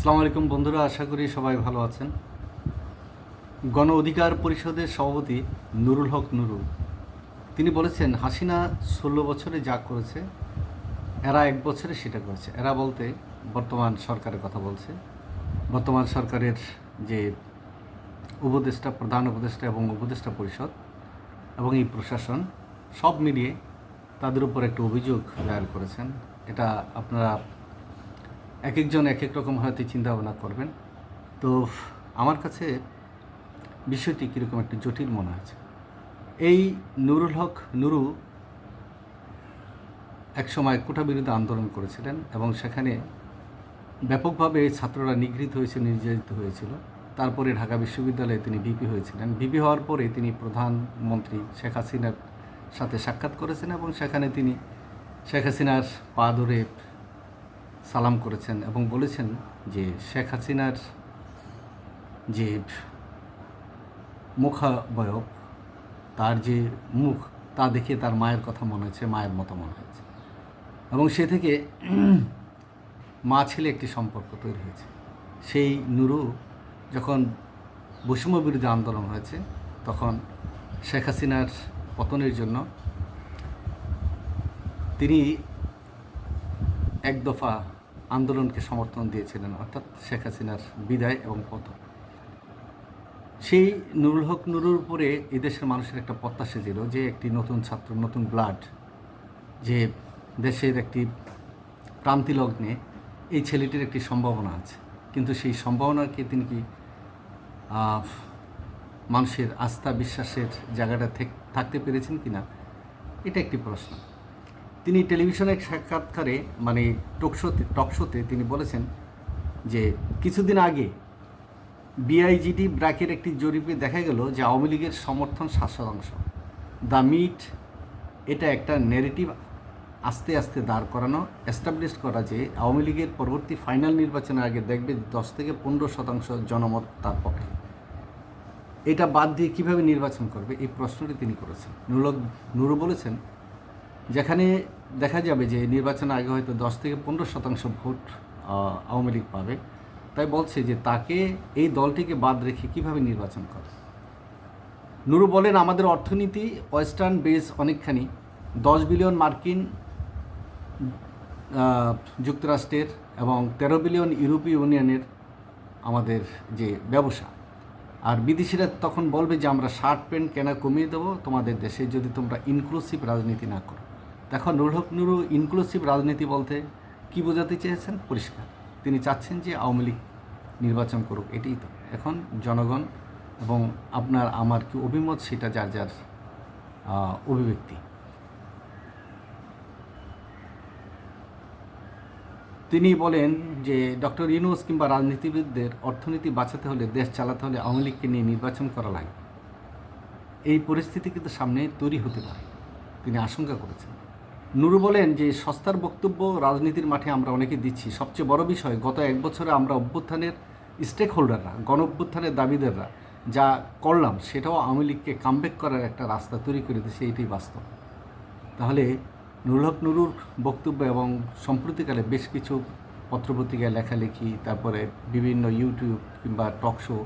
আসসালামু আলাইকুম বন্ধুরা, আশা করি সবাই ভালো আছেন। গণ অধিকার পরিষদের সভাপতি নুরুল হক নুরুল তিনি বলেছেন, হাসিনা ষোলো বছরে যা করেছে, এরা এক বছরে সেটা করেছে। এরা বলতে বর্তমান সরকারের কথা বলছে। বর্তমান সরকারের যে উপদেষ্টা, প্রধান উপদেষ্টা এবং উপদেষ্টা পরিষদ এবং এই প্রশাসন, সব মিলিয়ে তাদের উপর একটা অভিযোগ দায়ের করেছেন। এটা আপনারা এক একজন এক এক রকম হয়তো চিন্তা ভাবনা করবেন। তো আমার কাছে বিষয়টি কীরকম একটু জটিল মনে হয়েছে। এই নুরুল হক নুরু একসময় কোটা বিরুদ্ধে আন্দোলন করেছিলেন এবং সেখানে ব্যাপকভাবে ছাত্ররা নিগৃহীত হয়েছে, নির্যাতিত হয়েছিল। তারপরে ঢাকা বিশ্ববিদ্যালয়ে তিনি ভিপি হয়েছিলেন। ভিপি হওয়ার পরে তিনি প্রধানমন্ত্রী শেখ হাসিনার সাথে সাক্ষাৎ করেছেন এবং সেখানে তিনি শেখ হাসিনার পা ধরে সালাম করেছেন এবং বলেছেন যে শেখ হাসিনার যে মুখাবয়ব, তার যে মুখ, তা দেখে তার মায়ের কথা মনে হয়েছে, মায়ের মতো মনে হয়েছে। এবং সে থেকে মা ছেলে একটি সম্পর্ক তৈরি হয়েছে। সেই নুরু যখন বৈষম্য বিরুদ্ধে আন্দোলন হয়েছে, তখন শেখ হাসিনার পতনের জন্য তিনি এক দফা আন্দোলনকে সমর্থন দিয়েছিলেন, অর্থাৎ শেখ হাসিনার বিদায় এবং পতন। সেই নুরুল হক নুরুর উপরে এদেশের মানুষের একটা প্রত্যাশা ছিল যে একটি নতুন ছাত্র, নতুন ব্লাড, যে দেশের একটি প্রান্তি লগ্নে এই ছেলেটির একটি সম্ভাবনা আছে। কিন্তু সেই সম্ভাবনাকে তিনি কি মানুষের আস্থা, বিশ্বাসের জায়গাটা থেক- থাকতে পেরেছেন কি না এটা একটি প্রশ্ন। তিনি টেলিভিশনে এক সাক্ষাৎকারে মানে টকশোতে টকশোতে তিনি বলেছেন যে কিছুদিন আগে বিআইজিডি ব্র্যাকের একটি জরিপে দেখা গেল যে আওয়ামী লীগের সমর্থন সাত শতাংশ দ্য মিট, এটা একটা নেগেটিভ আস্তে আস্তে দাঁড় করানো এস্টাবলিশ করা যে আওয়ামী লীগের পরবর্তী ফাইনাল নির্বাচনের আগে দেখবে দশ থেকে পনেরো শতাংশ জনমত তার পক্ষে। এটা বাদ দিয়ে কীভাবে নির্বাচন করবে, এই প্রশ্নটি তিনি করেছেন। নুরুল নুরু বলেছেন, যেখানে দেখা যাবে যে নির্বাচনের আগে হয়তো দশ থেকে পনেরো শতাংশ ভোট আওয়ামী লীগ পাবে। তাই বলছে যে তাকে এই দলটিকে বাদ রেখে কীভাবে নির্বাচন করে? নুরু বলেন, আমাদের অর্থনীতি, ওয়েস্টার্ন বেস অনেকখানি। দশ বিলিয়ন মার্কিন যুক্তরাষ্ট্রের এবং তেরো বিলিয়ন ইউরোপীয় ইউনিয়নের আমাদের যে ব্যবসা। আর বিদেশিরা তখন বলবে যে আমরা শার্ট, প্যান্ট, কেনা কমিয়ে দেবো তোমাদের দেশে যদি তোমরা ইনক্লুসিভ রাজনীতি না করো। দেখো, নুরুল হক নুরু ইনক্লুসিভ রাজনীতি বলতে কি বোঝাতে চেয়েছেন? পরিষ্কার। তিনি চাচ্ছেন যে আওয়ামী লীগ নির্বাচন করুক, এটাই তো। এখন জনগণ এবং আপনার, আমার কি অভিমত, সেটা যার যার অভিব্যক্তি। তিনি বলেন যে, ডক্টর ইউনুস কিংবা রাজনীতিবিদদের অর্থনীতি বাঁচাতে হলে, দেশ চালাতে হলে আওয়ামী লীগকে নিয়ে নির্বাচন করা লাগবে। এই পরিস্থিতি কিন্তু সামনে তৈরি হতে পারে। তিনি আশঙ্কা করেছেন। নুরু বলেন যে সস্তার বক্তব্য রাজনীতির মাঠে আমরা অনেকে দিচ্ছি। সবচেয়ে বড় বিষয়, গত এক বছরে আমরা অভ্যুত্থানের স্টেক হোল্ডাররা গণ অভ্যুত্থানের দাবিদাররা যা করলাম, সেটাও আওয়ামী লীগকে কামব্যাক করার একটা রাস্তা তৈরি করে দিয়েছে, এটাই বাস্তব। তাহলে নুরুল হক নুরুর বক্তব্য এবং সম্প্রতিকালে বেশ কিছু পত্রপত্রিকায় লেখালেখি, তারপরে বিভিন্ন ইউটিউব কিংবা টক শো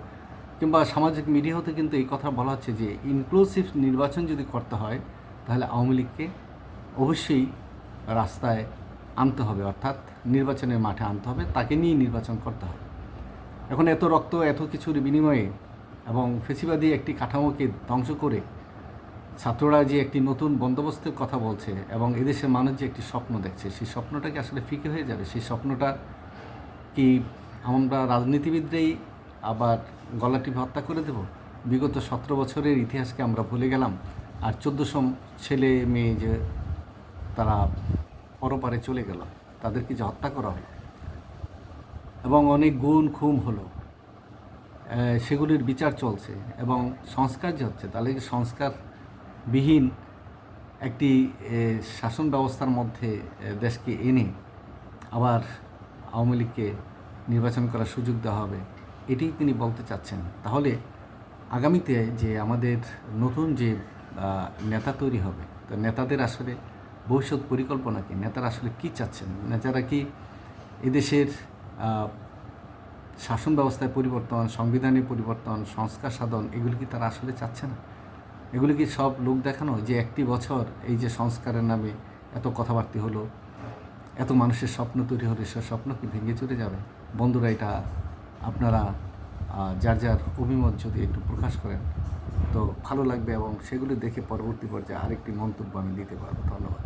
কিংবা সামাজিক মিডিয়াতে কিন্তু এই কথা বলা হচ্ছে যে ইনক্লুসিভ নির্বাচন যদি করতে হয়, তাহলে আওয়ামী লীগকে অবশ্যই রাস্তায় আনতে হবে, অর্থাৎ নির্বাচনের মাঠে আনতে হবে, তাকে নিয়ে নির্বাচন করতে হবে। এখন এত রক্ত, এত কিছুর বিনিময়ে এবং ফেসিবাদী একটি কাঠামোকে ধ্বংস করে ছাত্ররা যে একটি নতুন বন্দোবস্তের কথা বলছে এবং এদেশের মানুষ যে একটি স্বপ্ন দেখছে, সেই স্বপ্নটা কি আসলে ফিকে হয়ে যাবে? সেই স্বপ্নটা কি আমরা রাজনীতিবিদরাই আবার গলাটি হত্যা করে দেব? বিগত সতেরো বছরের ইতিহাসকে আমরা ভুলে গেলাম। আর চোদ্দোশো ছেলে মেয়ে যে তারা পরপারে চলে গেল। তাদেরকে যে হত্যা করা হলো এবং অনেক গুণ খুম হলো সেগুলির বিচার চলছে এবং সংস্কার যে হচ্ছে, তাহলে কি সংস্কারবিহীন একটি শাসন ব্যবস্থার মধ্যে দেশকে এনে আবার আওয়ামী লীগকে নির্বাচন করার সুযোগ দেওয়া হবে, এটাই তিনি বলতে চাচ্ছেন। তাহলে আগামীতে যে আমাদের নতুন যে নেতা তৈরি হবে, তো নেতাদের আসলে ভবিষ্যৎ পরিকল্পনা কি নেতারা আসলে কী চাচ্ছেন? নেতারা কি এদেশের শাসন ব্যবস্থায় পরিবর্তন, সংবিধানে পরিবর্তন, সংস্কার সাধন, এগুলি কি তারা আসলে চাচ্ছে না এগুলি কি সব লোক দেখানো? যে একটি বছর এই যে সংস্কারের নামে এত কথাবার্তা হলো, এত মানুষের স্বপ্ন তৈরি হলো, সে স্বপ্ন কি ভেঙে চলে যাবে? বন্ধুরা, এটা আপনারা যার যার অভিমত যদি একটু প্রকাশ করেন, তো ভালো লাগবে এবং সেগুলি দেখে পরবর্তী পর্যায়ে আরেকটি মন্তব্য আমি দিতে পারব। ধন্যবাদ।